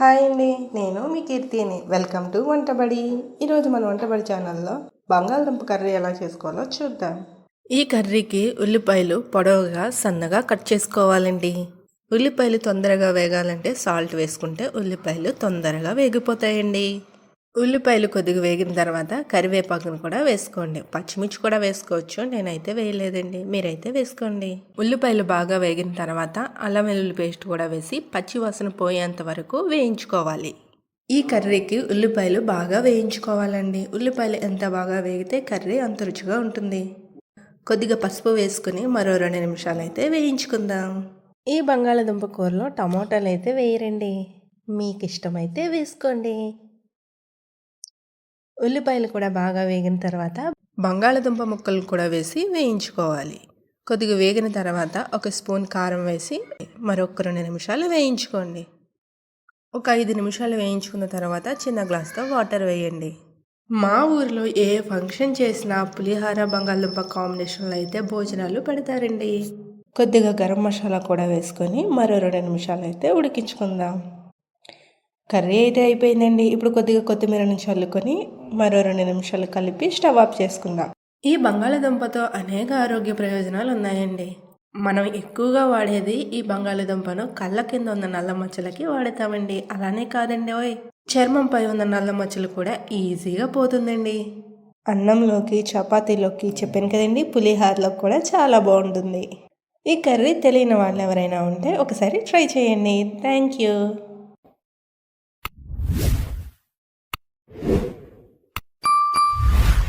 Hi అండి నేను మీ కీర్తిని. Welcome to Vantabadi. ఈరోజు మన వంటబడి ఛానల్లో బంగాళదుంప కర్రీ ఎలా చేసుకోవాలో చూద్దాం. ఈ కర్రీకి ఉల్లిపాయలు పొడవుగా సన్నగా కట్ చేసుకోవాలండి. ఉల్లిపాయలు తొందరగా వేగాలంటే సాల్ట్ వేసుకుంటే ఉల్లిపాయలు తొందరగా వేగిపోతాయండి. ఉల్లిపాయలు కొద్దిగా వేగిన తర్వాత కరివేపాకును కూడా వేసుకోండి. పచ్చిమిర్చి కూడా వేసుకోవచ్చు. నేనైతే వేయలేదండి. మీరైతే వేసుకోండి. ఉల్లిపాయలు బాగా వేగిన తర్వాత అల్లం వెల్లుల్లి పేస్ట్ కూడా వేసి పచ్చి వాసన పోయేంత వరకు వేయించుకోవాలి. ఈ కర్రీకి ఉల్లిపాయలు బాగా వేయించుకోవాలండి. ఉల్లిపాయలు ఎంత బాగా వేగితే కర్రీ అంత రుచిగా ఉంటుంది. కొద్దిగా పసుపు వేసుకుని మరో రెండు నిమిషాలు అయితే వేయించుకుందాం. ఈ బంగాళదుంప కూరలో టమోటాలు అయితే వేయరండి. మీకు ఇష్టమైతే వేసుకోండి. ఉల్లిపాయలు కూడా బాగా వేగిన తర్వాత బంగాళదుంప ముక్కలు కూడా వేసి వేయించుకోవాలి. కొద్దిగా వేగిన తర్వాత ఒక స్పూన్ కారం వేసి మరొక రెండు నిమిషాలు వేయించుకోండి. ఒక ఐదు నిమిషాలు వేయించుకున్న తర్వాత చిన్న గ్లాస్తో వాటర్ వేయండి. మా ఊరిలో ఏ ఫంక్షన్ చేసినా పులిహార బంగాళదుంప కాంబినేషన్లో అయితే భోజనాలు పెడతారండి. కొద్దిగా గరం మసాలా కూడా వేసుకొని మరో రెండు నిమిషాలు అయితే ఉడికించుకుందాం. కర్రీ అయితే అయిపోయిందండి. ఇప్పుడు కొద్దిగా కొత్తిమీరను చల్లుకొని మరో రెండు నిమిషాలు కలిపి స్టవ్ ఆఫ్ చేసుకుందాం. ఈ బంగాళదుంపతో అనేక ఆరోగ్య ప్రయోజనాలు ఉన్నాయండి. మనం ఎక్కువగా వాడేది ఈ బంగాళదుంపను కళ్ళ కింద ఉన్న నల్ల మచ్చలకి వాడతామండి. అలానే కాదండి ఓయ్ చర్మంపై ఉన్న నల్ల మచ్చలు కూడా ఈజీగా పోతుందండి. అన్నంలోకి చపాతీలోకి చెప్పాను కదండి పులిహారలో కూడా చాలా బాగుంటుంది. ఈ కర్రీ తెలియని వాళ్ళు ఎవరైనా ఉంటే ఒకసారి ట్రై చేయండి. Thank you.